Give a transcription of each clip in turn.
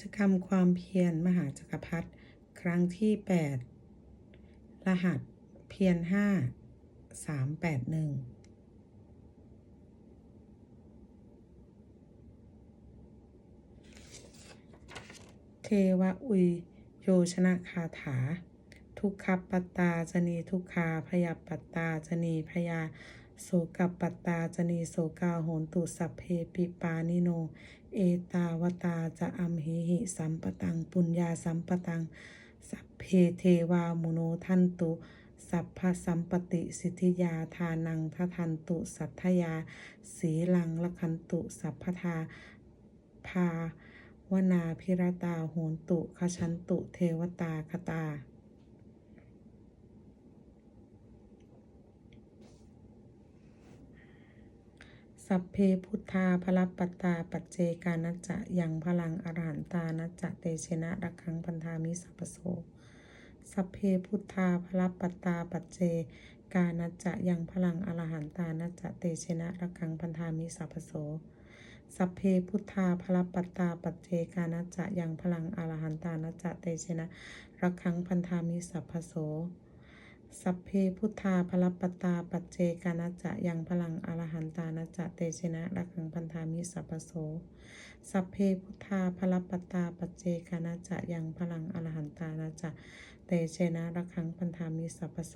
จกรรมความเพียรมหาจักรพรรดิครั้งที่ 8 รหัสเพียรห้าสามแปดหนึ่งเทวอุยโยชนะคาถา ทุกขปตตาจนีทุกขาพยาปตตาจนีพยา โสกปัตตาจนีโสกาโหนตุสัพเพปิปานิโน เอตาวตาจะอัมหิหิสัมปตังปุญญาสัมปตัง สัพเพเทวามุโนทันตุ สัพพสัมปติสิทธิยาทานังทัทันตุสัทธยา สีลังละคันตุ สัพพทาภาวนาพิรตาโหนตุคชันตุเทวตาคตา สัพเพพุทธาพลัปตาปัจเจกานัจจะยังพลังอรหันตานัจจะเตชนะรักขังพันธามิสัพโสสัพเพพุทธาพลัปตาปัจเจกานัจจะยังพลังอรหันตานัจจะเตชนะรักขังพันธามิสัพโสสัพเพพุทธาพลัปตาปัจเจกานัจจะยังพลังอรหันตานัจจะเตชนะรักขังพันธามิสัพโส สัพเพพุทธาพลปตาปัจเจกานัจจะยังพลังอรหันตานัจจะเตชนะรักขังพันธามิสัพพโส สัพเพพุทธาพลปตาปัจเจกานัจจะยังพลังอรหันตานัจจะเตชนะรักขังพันธามิสัพพโส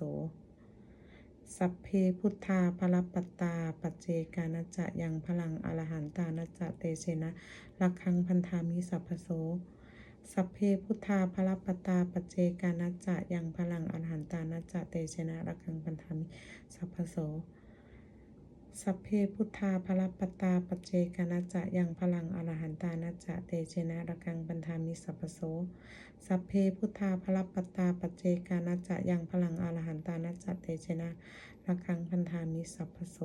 สัพเพพุทธาพลปตาปัจเจกานัจจะยังพลังอรหันตานัจจะเตชนะรักขังพันธามิสัพพโส สัพเพพุทธาพลัปตาปเจกานัจจะยังพลังอรหันตานัจจะเตชนะรักขังพันธามิสัพพโสสัพเพพุทธาพลัปตาปเจกานัจจะยังพลังอรหันตานัจจะเตชนะรักขังพันธามิสัพพโสสัพเพพุทธาพลัปตาปเจกานัจจะยังพลังอรหันตานัจจะเตชนะรักขังพันธามิสัพพโส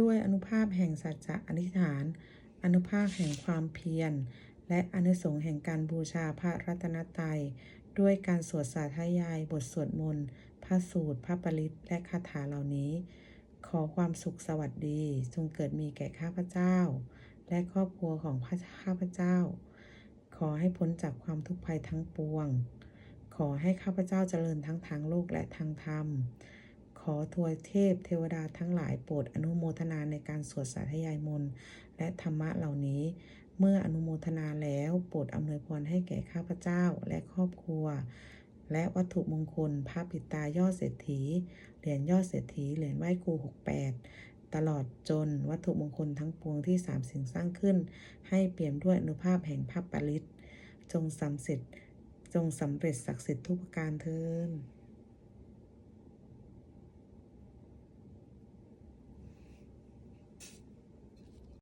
ด้วยอนุภาพแห่งสัจจะอธิษฐาน อนุภาพแห่งความเพียร และอนุสงส์แห่งการบูชาพระรัตนตรัย ด้วยการสวดสาธยาย บทสวดมนต์ พระสูตร พระปริตและคาถาเหล่านี้ ขอความสุขสวัสดีจงเกิดมีแก่ข้าพเจ้า และครอบครัวของพระข้าพเจ้า ขอให้พ้นจากความทุกข์ภัยทั้งปวง ขอให้ข้าพเจ้าเจริญทั้งทางโลกและทางธรรม อทวยเทพเทวดาทั้งหลายโปรดอนุโมทนาในการสวดสาธยายมนต์และธรรมะเหล่านี้ เมื่ออนุโมทนาแล้วโปรดอำนวยพรให้แก่ข้าพเจ้าและครอบครัว และวัตถุมงคลพระปิตายอดเศรษฐี เหรียญยอดเศรษฐีเหรียญไหว้ครู68 ตลอดจนวัตถุมงคลทั้งปวงที่สามสิ่งสร้างขึ้น ให้เปี่ยมด้วยอนุภาพแห่งพระปริตจงสำเร็จจงสำเร็จศักดิ์สิทธิ์ทุกประการเทิน